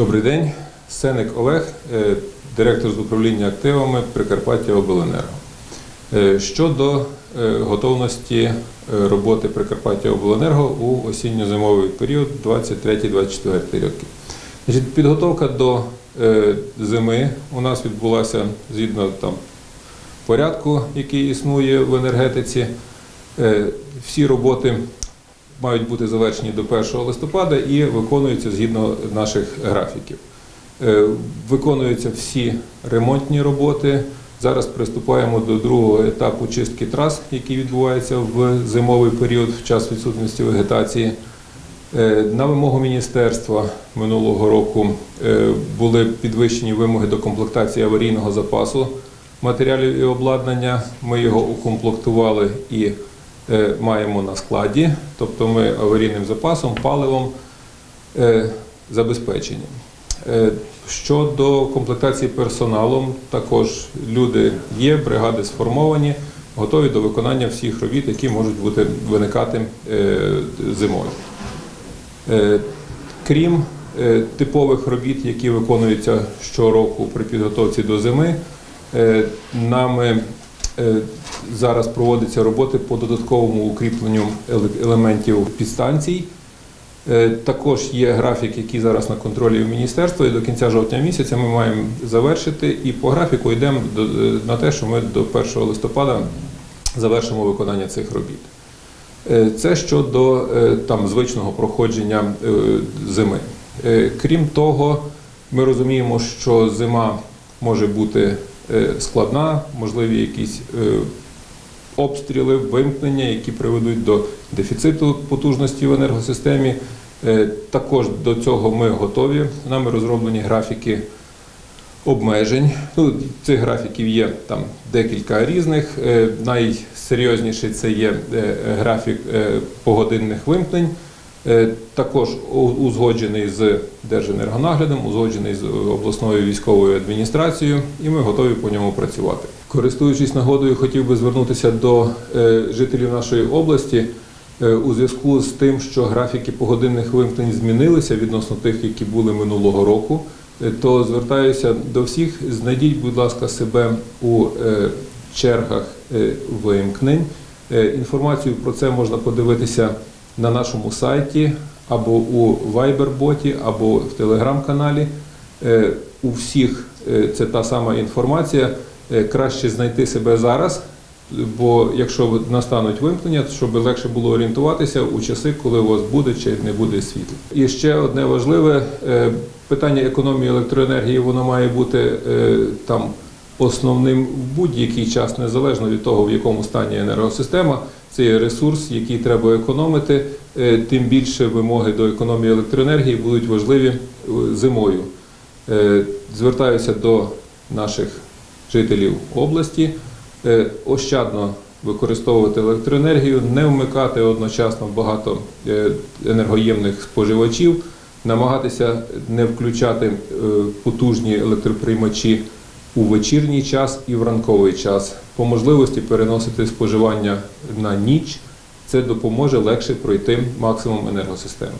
Добрий день, Сеник Олег, е, директор з управління активами Прикарпаття Обленерго. Е, Щодо е, готовності роботи Прикарпаття Обленерго у осінньо-зимовий період 23-24 роки. Підготовка до зими у нас відбулася згідно там, порядку, який існує в енергетиці. Всі роботи мають бути завершені до 1 листопада і виконуються згідно наших графіків. Е, Виконуються всі ремонтні роботи. Зараз приступаємо до другого етапу чистки трас, який відбувається в зимовий період в час відсутності вегетації. Е, На вимогу міністерства минулого року е, були підвищені вимоги до комплектації аварійного запасу матеріалів і обладнання. Ми його укомплектували і маємо на складі, тобто ми аварійним запасом, паливом е, забезпечені. Е, Щодо комплектації персоналом, також люди є, бригади сформовані, готові до виконання всіх робіт, які можуть бути виникати е, зимою. Е, Крім е, типових робіт, які виконуються щороку при підготовці до зими, е, нами е, зараз проводяться роботи по додатковому укріпленню елементів підстанцій. Е, Також є графік, який зараз на контролі в міністерства, і до кінця жовтня місяця ми маємо завершити. І по графіку йдемо е, на те, що ми до 1 листопада завершимо виконання цих робіт. Е, Це щодо там звичного проходження зими. Крім того, ми розуміємо, що зима може бути складна, можливі якісь обстріли, вимкнення, які приведуть до дефіциту потужності в енергосистемі. Е, Також до цього ми готові. Нами розроблені графіки обмежень. Ну, цих графіків є там декілька різних. Е, Найсерйозніший це є е, графік погодинних вимкнень. Е, Також узгоджений з Держенергонаглядом, узгоджений з обласною військовою адміністрацією, і ми готові по ньому працювати. Користуючись нагодою, хотів би звернутися до е, жителів нашої області е, у зв'язку з тим, що графіки погодинних вимкнень змінилися відносно тих, які були минулого року. Е, То звертаюся до всіх, знайдіть, будь ласка, себе у е, чергах е, вимкнень. Е, Інформацію про це можна подивитися на нашому сайті або у Viber-боті, або в телеграм-каналі. Е, У всіх е, це та сама інформація. Е, Краще знайти себе зараз, бо якщо настануть вимкнення, щоб легше було орієнтуватися у часи, коли у вас буде чи не буде світла. І ще одне важливе питання економії електроенергії, воно має бути там основним в будь-який час, незалежно від того, в якому стані енергосистема. Це є ресурс, який треба економити. Е, Тим більше вимоги до економії електроенергії будуть важливі е, зимою. Е, Звертаюся до наших жителів області ощадно використовувати електроенергію, не вмикати одночасно багато енергоємних споживачів, намагатися не включати потужні електроприймачі у вечірній час і в ранковий час. По можливості переносити споживання на ніч. Це допоможе легше пройти максимум енергосистеми.